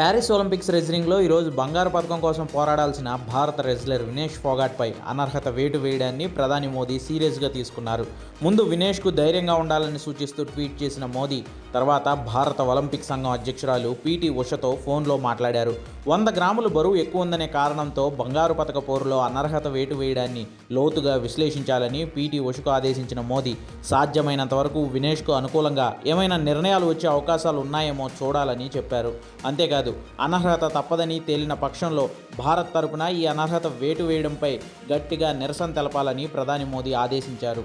Paris Olympics రెజ్లింగ్లో ఈరోజు బంగారు పథకం కోసం పోరాడాల్సిన భారత రెజ్లర్ వినేష్ ఫోగాట్పై అనర్హత వేటు వేయడాన్ని ప్రధాని మోదీ సీరియస్గా తీసుకున్నారు. ముందు వినేష్కు ధైర్యంగా ఉండాలని సూచిస్తూ ట్వీట్ చేసిన మోదీ తర్వాత భారత ఒలింపిక్ సంఘం అధ్యక్షురాలు పీటీ ఉషతో ఫోన్లో మాట్లాడారు. వంద గ్రాములు బరువు ఎక్కువ ఉందనే కారణంతో బంగారు పథక పోరులో అనర్హత వేటు వేయడాన్ని లోతుగా విశ్లేషించాలని పీటీ ఉషకు ఆదేశించిన మోదీ సాధ్యమైనంత వరకు వినేష్కు అనుకూలంగా ఏమైనా నిర్ణయాలు వచ్చే అవకాశాలు ఉన్నాయేమో చూడాలని చెప్పారు. అంతేకాదు అనర్హత తప్పదని తేలిన పక్షంలో భారత్ తరపున ఈ అనర్హత వేటు వేయడంపై గట్టిగా నిరసన తెలపాలని ప్రధాని మోదీ ఆదేశించారు.